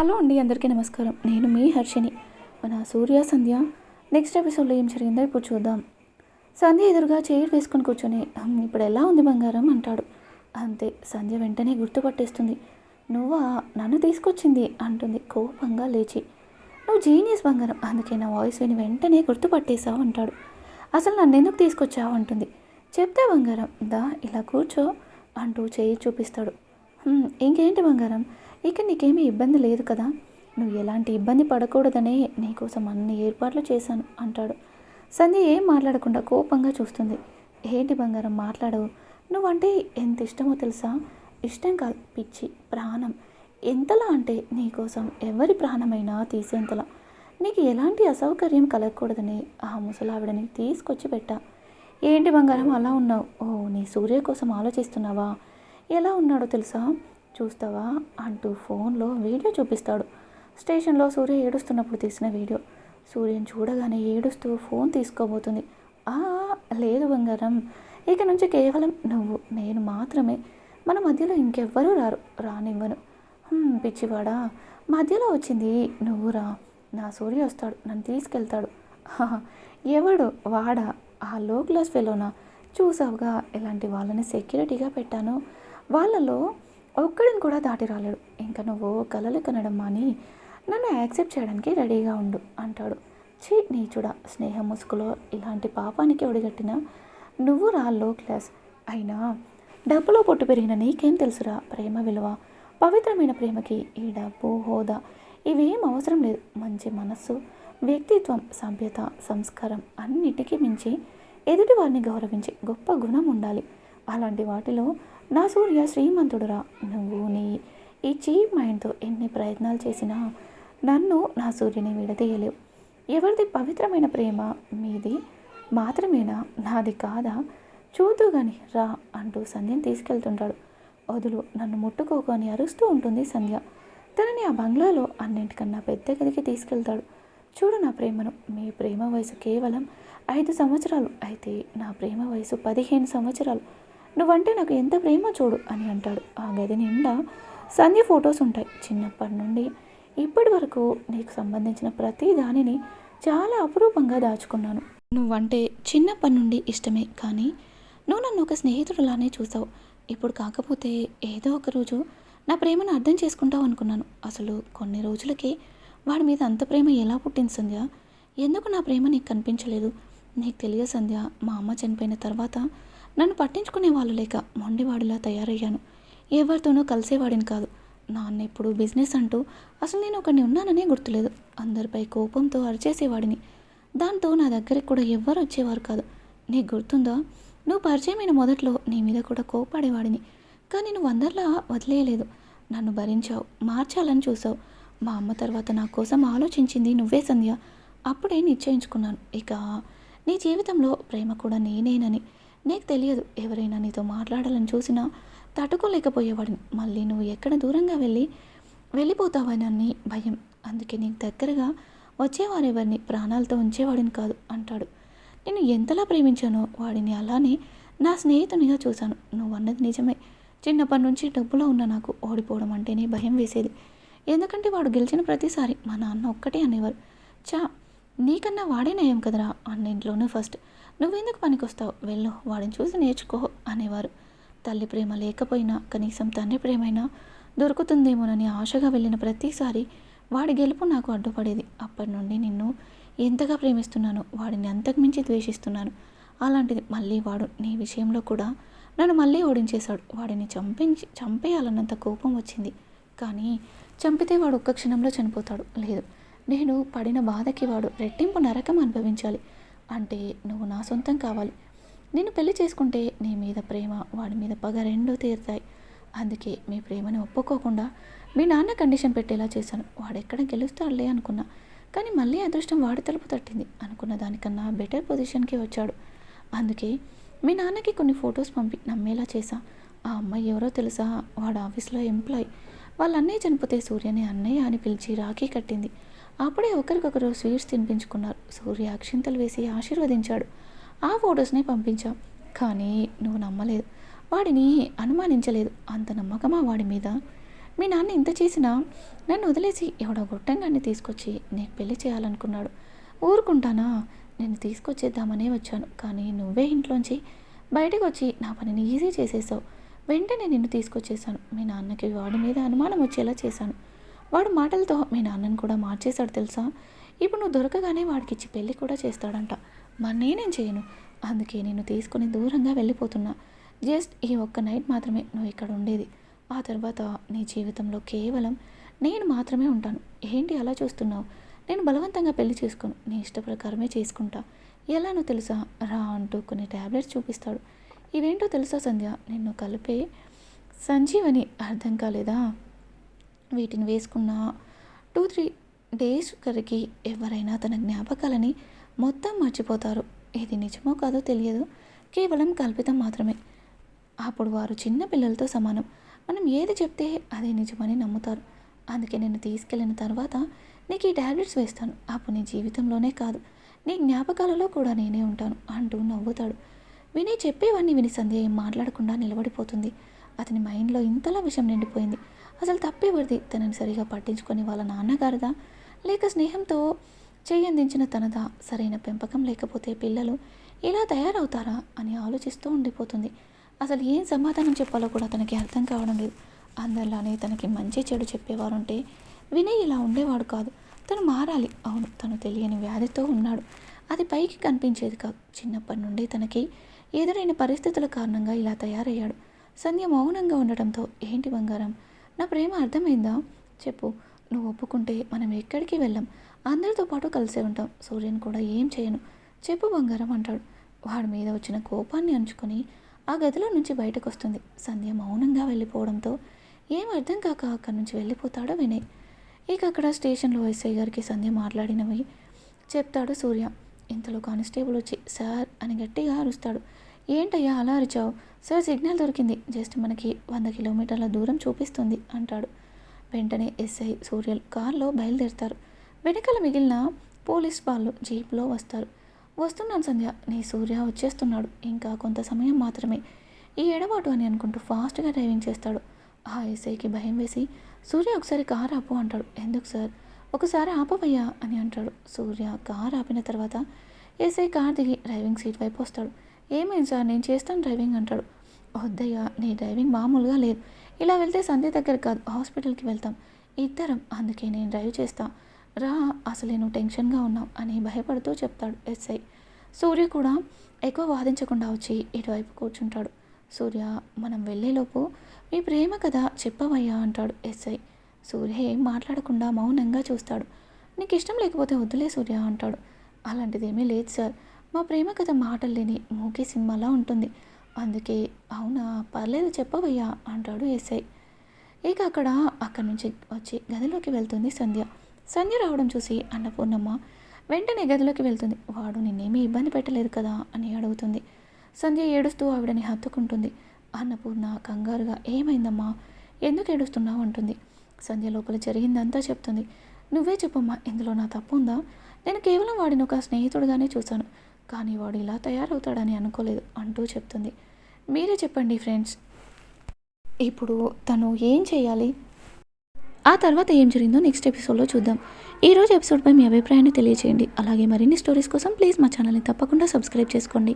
Hello అండి అందరికీ నమస్కారం. నేను మీ హర్షిని మన సూర్య సంధ్య నెక్స్ట్ ఎపిసోడ్లో ఏం జరిగిందో ఇప్పుడు చూద్దాం. సంధ్య ఎదురుగా చైర్ వేసుకొని కూర్చొని ఇప్పుడు ఎలా ఉంది బంగారం? అంటాడు. అంతే సంధ్య వెంటనే గుర్తుపట్టేస్తుంది నువ్వా? నన్ను తీసుకొచ్చింది? అంటుంది కోపంగా లేచి. నువ్వు జీనియస్ బంగారం అందుకే నా వాయిస్ విని వెంటనే గుర్తుపట్టేశావు అంటాడు. అసలు నన్ను ఎందుకు తీసుకొచ్చావు? అంటుంది. చెప్తే బంగారం దా ఇలా కూర్చో అంటూ చేయి చూపిస్తాడు. ఇంకేంటి బంగారం? ఇక నీకేమీ ఇబ్బంది లేదు కదా? నువ్వు ఎలాంటి ఇబ్బంది పడకూడదనే నీకోసం అన్ని ఏర్పాట్లు చేశాను అంటాడు. సంధ్య ఏం మాట్లాడకుండా కోపంగా చూస్తుంది. ఏంటి బంగారం మాట్లాడవు నువ్వంటే ఎంత ఇష్టమో తెలుసా? ఇష్టం కాదు పిచ్చి ప్రాణం. ఎంతలా అంటే నీకోసం ఎవరి ప్రాణమైనా తీసేంతలా. నీకు ఎలాంటి అసౌకర్యం కలగకూడదని ఆ ముసలావిడని తీసుకొచ్చి పెట్టా. ఏంటి బంగారం అలా ఉన్నావు? ఓ నీ సూర్య కోసం ఆలోచిస్తున్నావా? ఎలా ఉన్నాడో తెలుసా? చూస్తావా అంటూ ఫోన్లో వీడియో చూపిస్తాడు. స్టేషన్లో సూర్య ఏడుస్తున్నప్పుడు తీసిన వీడియో. సూర్యని చూడగానే ఏడుస్తూ ఫోన్ తీసుకోబోతుంది. "ఆ, లేదు బంగారం. ఇక నుంచి కేవలం నువ్వు నేను మాత్రమే. మన మధ్యలో ఇంకెవ్వరూ రారు రానివ్వను. పిచ్చివాడా. మధ్యలో వచ్చింది. నువ్వు రా. నా సూర్య వస్తాడు. నన్ను తీసుకెళ్తాడు. ఎవడు? వాడా? ఆ లో క్లాస్ ఫెలోనా? చూసావుగా ఇలాంటి వాళ్ళని సెక్యూరిటీగా పెట్టాను. వాళ్ళలో ఒక్కడిని కూడా దాటి రాలేడు. ఇంకా నువ్వు కలలు కనడం మాని నన్ను యాక్సెప్ట్ చేయడానికి రెడీగా ఉండు అంటాడు. చీ నీచుడా స్నేహ ముసుగులో ఇలాంటి పాపానికి ఒడిగట్టిన నువ్వు రా లో క్లాస్. అయినా డబ్బులో పొట్టు పెరిగిన నీకేం తెలుసురా? ప్రేమ విలువ. పవిత్రమైన ప్రేమకి ఈ డబ్బు హోదా ఇవేం అవసరం లేదు. మంచి మనస్సు వ్యక్తిత్వం సభ్యత సంస్కారం అన్నిటికీ మించి ఎదుటి వారిని గౌరవించి గొప్ప గుణం ఉండాలి. అలాంటి వాటిలో నా సూర్య శ్రీమంతుడురా. నువ్వు నీ ఈ చీప్ మైండ్తో ఎన్ని ప్రయత్నాలు చేసినా నన్ను నా సూర్యుని విడదీయలేవు. ఎవరిది పవిత్రమైన ప్రేమ మీది మాత్రమేనా? నాది కాదా? చూద్దు గాని రా అంటూ సంధ్యని తీసుకెళ్తుంటాడు. వదులు నన్ను ముట్టుకోకు అని అరుస్తూ ఉంటుంది సంధ్య. తనని ఆ బంగ్లాలో అన్నింటికన్నా పెద్ద గదికి తీసుకెళ్తాడు. చూడు నా ప్రేమను. మీ ప్రేమ వయసు కేవలం ఐదు సంవత్సరాలు. అయితే నా ప్రేమ వయసు పదిహేను సంవత్సరాలు. నువ్వంటే నాకు ఎంత ప్రేమ చూడు అని అంటాడు. ఆ గది నిండా సంధ్య ఫొటోస్ ఉంటాయి. చిన్నప్పటి నుండి ఇప్పటి వరకు నీకు సంబంధించిన ప్రతి దానిని చాలా అపురూపంగా దాచుకున్నాను. నువ్వంటే చిన్నప్పటి నుండి ఇష్టమే కానీ నువ్వు నన్ను ఒక స్నేహితుడులానే చూసావు. ఇప్పుడు కాకపోతే ఏదో ఒక రోజు నా ప్రేమను అర్థం చేసుకుంటావు అనుకున్నాను. అసలు కొన్ని రోజులకే వాడి మీద అంత ప్రేమ ఎలా పుట్టింది సంధ్య? ఎందుకు నా ప్రేమ నీకు కనిపించలేదు? నీకు తెలియ సంధ్య మా అమ్మ చనిపోయిన తర్వాత నన్ను పట్టించుకునే వాళ్ళు లేక మొండివాడిలా తయారయ్యాను. ఎవరితోనూ కలిసేవాడిని కాదు. నాన్న ఎప్పుడు బిజినెస్ అంటూ అసలు నేను ఒకడిని ఉన్నాననే గుర్తులేదు. అందరిపై కోపంతో అరిచేసేవాడిని. దాంతో నా దగ్గరికి కూడా ఎవ్వరు వచ్చేవారు కాదు. నీకు గుర్తుందా? నువ్వు పరిచయమైన మొదట్లో నీ మీద కూడా కోపాడేవాడిని కానీ నువ్వు అందరిలా వదిలేయలేదు. నన్ను భరించావు మార్చాలని చూసావు మా అమ్మ తర్వాత నా కోసం ఆలోచించింది నువ్వే సంధ్య. అప్పుడే నిశ్చయించుకున్నాను. ఇక నీ జీవితంలో ప్రేమ కూడా నేనేనని. నీకు తెలియదు ఎవరైనా నీతో మాట్లాడాలని చూసినా తట్టుకోలేకపోయేవాడిని. మళ్ళీ నువ్వు ఎక్కడ దూరంగా వెళ్ళి వెళ్ళిపోతావనని భయం. అందుకే నీకు దగ్గరగా వచ్చేవారెవరిని ప్రాణాలతో ఉంచేవాడిని కాదు అంటాడు. నేను ఎంతలా ప్రేమించానో వాడిని అలానే నా స్నేహితునిగా చూశాను. నువ్వు అన్నది నిజమే. చిన్నప్పటి నుంచి డబ్బులో ఉన్న నాకు ఓడిపోవడం అంటేనే భయం వేసేది. ఎందుకంటే వాడు గెలిచిన ప్రతిసారి మా నాన్న ఒక్కటే అనేవారు. చా నీకన్నా వాడే నయం కదరా? అన్నింట్లోనూ ఫస్ట్ నువ్వెందుకు పనికొస్తావు? వెళ్ళు వాడిని చూసి నేర్చుకో అనేవారు. తల్లి ప్రేమ లేకపోయినా కనీసం తండ్రి ప్రేమైనా దొరుకుతుందేమోనని ఆశగా వెళ్ళిన ప్రతిసారి వాడి గెలుపు నాకు అడ్డుపడేది. అప్పటి నుండి నిన్ను ఎంతగా ప్రేమిస్తున్నానో వాడిని అంతకుమించి ద్వేషిస్తున్నాను. అలాంటిది మళ్ళీ వాడు నీ విషయంలో కూడా నన్ను మళ్ళీ ఓడించేశాడు. వాడిని చంపించి చంపేయాలన్నంత కోపం వచ్చింది. కానీ చంపితే వాడు ఒక్క క్షణంలో చనిపోతాడు. లేదు నేను పడిన బాధకి వాడు రెట్టింపు నరకం అనుభవించాలి. అంటే నువ్వు నా సొంతం కావాలి. నేను పెళ్ళి చేసుకుంటే నీ మీద ప్రేమ వాడి మీద పగ రెండూ తీరుతాయి. అందుకే మీ ప్రేమని ఒప్పుకోకుండా మీ నాన్న కండిషన్ పెట్టేలా చేశాను. వాడెక్కడ గెలుస్తాడులే అనుకున్నా. కానీ మళ్ళీ అదృష్టం వాడి తలుపు తట్టింది. అనుకున్న దానికన్నా బెటర్ పొజిషన్కి వచ్చాడు. అందుకే మీ నాన్నకి కొన్ని ఫొటోస్ పంపి నమ్మేలా చేశా. ఆ అమ్మాయి ఎవరో తెలుసా? వాడు ఆఫీస్లో ఎంప్లాయ్. వాళ్ళ అన్నయ్య చనిపోతే సూర్యని అన్నయ్య అని పిలిచి రాఖీ కట్టింది. అప్పుడే ఒకరికొకరు స్వీట్స్ తినిపించుకున్నారు. సూర్య అక్షింతలు వేసి ఆశీర్వదించాడు. ఆ ఫొటోస్ని పంపించాం. కానీ నువ్వు నమ్మలేదు. వాడిని అనుమానించలేదు. అంత నమ్మకమా వాడి మీద? మీ నాన్న ఇంత చేసినా నన్ను వదిలేసి ఎవడో గొట్టంగాన్ని తీసుకొచ్చి నేను పెళ్ళి చేయాలనుకున్నాడు. ఊరుకుంటానా? నేను తీసుకొచ్చేద్దామనే వచ్చాను. కానీ నువ్వే ఇంట్లోంచి బయటకు వచ్చి నా పనిని ఈజీ చేసేసావు. వెంటనే నిన్ను తీసుకొచ్చేసాను మీ నాన్నకి వాడి మీద అనుమానం వచ్చేలా చేశాను. వాడు మాటలతో మీ నాన్నని కూడా మార్చేశాడు తెలుసా? ఇప్పుడు నువ్వు దొరకగానే వాడికి ఇచ్చి పెళ్ళి కూడా చేస్తాడంట. మరి నేనేం చేయను? అందుకే నేను తీసుకుని దూరంగా వెళ్ళిపోతున్నా. జస్ట్ ఈ ఒక్క నైట్ మాత్రమే నువ్వు ఇక్కడ ఉండేది. ఆ తర్వాత నీ జీవితంలో కేవలం నేను మాత్రమే ఉంటాను. ఏంటి అలా చూస్తున్నావు? నేను బలవంతంగా పెళ్ళి చేసుకోను. నీ ఇష్ట ప్రకారమే చేసుకుంటా. ఎలానో తెలుసా? రా అంటూ కొన్ని ట్యాబ్లెట్స్ చూపిస్తాడు. ఇవేంటో తెలుసా సంధ్య? నిన్ను కలిపే సంజీవని అర్థం కాలేదా? వీటిని వేసుకున్న టూ త్రీ డేస్ కరికి ఎవరైనా తన జ్ఞాపకాలని మొత్తం మర్చిపోతారు. ఇది నిజమో కాదో తెలియదు. కేవలం కల్పితం మాత్రమే. అప్పుడు వారు చిన్న పిల్లలతో సమానం. మనం ఏది చెప్తే అదే నిజమని నమ్ముతారు. అందుకే నేను తీసుకెళ్ళిన తర్వాత నీకు ఈ టాబ్లెట్స్ వేస్తాను. అప్పుడు నీ జీవితంలోనే కాదు. నీ జ్ఞాపకాలలో కూడా నేనే ఉంటాను అంటూ నవ్వుతాడు. విని చెప్పేవన్నీ విని సంధ్య ఏం మాట్లాడకుండా నిలబడిపోతుంది. అతని మైండ్లో ఇంతలా విషయం నిండిపోయింది. అసలు తప్పేవరిది తనని సరిగా పట్టించుకొని వాళ్ళ నాన్నగారిదా? లేక స్నేహంతో చెయ్యందించిన తనదా? సరైన పెంపకం లేకపోతే పిల్లలు ఇలా తయారవుతారా? అని ఆలోచిస్తూ ఉండిపోతుంది. అసలు ఏం సమాధానం చెప్పాలో కూడా తనకి అర్థం కావడం లేదు. అందరిలానే తనకి మంచి చెడు చెప్పేవారుంటే వినయ్ ఇలా ఉండేవాడు కాదు. తను మారాలి. అవును తను తెలియని వ్యాధితో ఉన్నాడు. అది పైకి కనిపించేది కాదు. చిన్నప్పటి నుండి తనకి ఎదురైన పరిస్థితుల కారణంగా ఇలా తయారయ్యాడు. సంధ్య మౌనంగా ఉండటంతో ఏంటి బంగారం? నా ప్రేమ అర్థమైందా? చెప్పు. నువ్వు ఒప్పుకుంటే మనం ఎక్కడికి వెళ్ళాం? అందరితో పాటు కలిసే ఉంటాం. సూర్యన్ కూడా ఏం చేయను. చెప్పు బంగారం అంటాడు. వాడి మీద వచ్చిన కోపాన్ని అంచుకొని ఆ గదిలో నుంచి బయటకు వస్తుంది సంధ్య మౌనంగా వెళ్ళిపోవడంతో ఏం అర్థం కాక అక్కడి నుంచి వెళ్ళిపోతాడో వినయ్ ఇక అక్కడ స్టేషన్లో ఎస్ఐ గారికి సంధ్య మాట్లాడినవి చెప్తాడు సూర్య. ఇంతలో కానిస్టేబుల్ వచ్చి సార్ అని గట్టిగా అరుస్తాడు. ఏంటయ్యా అలా అరిచావు? సార్ సిగ్నల్ దొరికింది. జస్ట్ మనకి వంద కిలోమీటర్ల దూరం చూపిస్తుంది అంటాడు. వెంటనే ఎస్ఐ సూర్యలు కారులో బయలుదేరుతారు. వెనకాల మిగిలిన పోలీస్ వాళ్ళు జీప్లో వస్తారు. వస్తున్నాను సంధ్య. నీ సూర్య వచ్చేస్తున్నాడు. ఇంకా కొంత సమయం మాత్రమే. ఈ ఎడబాటు అని అనుకుంటూ ఫాస్ట్గా డ్రైవింగ్ చేస్తాడు. ఆ ఎస్ఐకి భయం వేసి సూర్య ఒకసారి కారు ఆపు అంటాడు. ఎందుకు సార్? ఒకసారి ఆపవయ్యా అని అంటాడు. సూర్య కారు ఆపిన తర్వాత ఎస్ఐ కార్ దిగి డ్రైవింగ్ సీట్ వైపు వస్తాడు. ఏమైంది సార్? నేను చేస్తాను డ్రైవింగ్ అంటాడు. వద్దయ్యా నీ డ్రైవింగ్ మామూలుగా లేదు. ఇలా వెళ్తే సంధ్య దగ్గర కాదు హాస్పిటల్కి వెళ్తాం. ఇద్దరం అందుకే నేను డ్రైవ్ చేస్తా. రా అసలే నువ్వు టెన్షన్గా ఉన్నావు అని భయపడుతూ చెప్తాడు ఎస్ఐ. సూర్య కూడా ఎక్కువ వాదించకుండా వచ్చి ఇటువైపు కూర్చుంటాడు. సూర్య మనం వెళ్ళేలోపు మీ ప్రేమ కథ చెప్పవయ్యా అంటాడు ఎస్ఐ. సూర్య ఏం మాట్లాడకుండా మౌనంగా చూస్తాడు. నీకు ఇష్టం లేకపోతే వద్దులే సూర్య అంటాడు. అలాంటిదేమీ లేదు సార్. మా ప్రేమ కథ మాటలు లేని మూకీ సినిమాలా ఉంటుంది. అందుకే అవునా పర్లేదు చెప్పవయ్యా అంటాడు ఎస్ఐ. ఇక అక్కడ అక్కడి నుంచి వచ్చి గదిలోకి వెళ్తుంది సంధ్య. సంధ్య రావడం చూసి అన్నపూర్ణమ్మ వెంటనే గదిలోకి వెళ్తుంది. వాడు నిన్నేమీ ఇబ్బంది పెట్టలేదు కదా? అని అడుగుతుంది. సంధ్య ఏడుస్తూ ఆవిడని హత్తుకుంటుంది. అన్నపూర్ణ కంగారుగా ఏమైందమ్మా? ఎందుకు ఏడుస్తున్నావు? అంటుంది. సంధ్య లోపల జరిగిందంతా చెప్తుంది. నువ్వే చెప్పమ్మా ఇందులో నా తప్పు ఉందా? నేను కేవలం వాడిని ఒక స్నేహితుడిగానే చూశాను. కానీ వాడు ఇలా తయారవుతాడని అనుకోలేదు అంటూ చెప్తుంది. మీరే చెప్పండి ఫ్రెండ్స్. ఇప్పుడు తను ఏం చేయాలి? ఆ తర్వాత ఏం జరిగిందో నెక్స్ట్ ఎపిసోడ్లో చూద్దాం. ఈ రోజు ఎపిసోడ్పై మీ అభిప్రాయాన్ని తెలియజేయండి అలాగే మరిన్ని స్టోరీస్ కోసం ప్లీజ్ మా ఛానల్ని తప్పకుండా సబ్స్క్రైబ్ చేసుకోండి.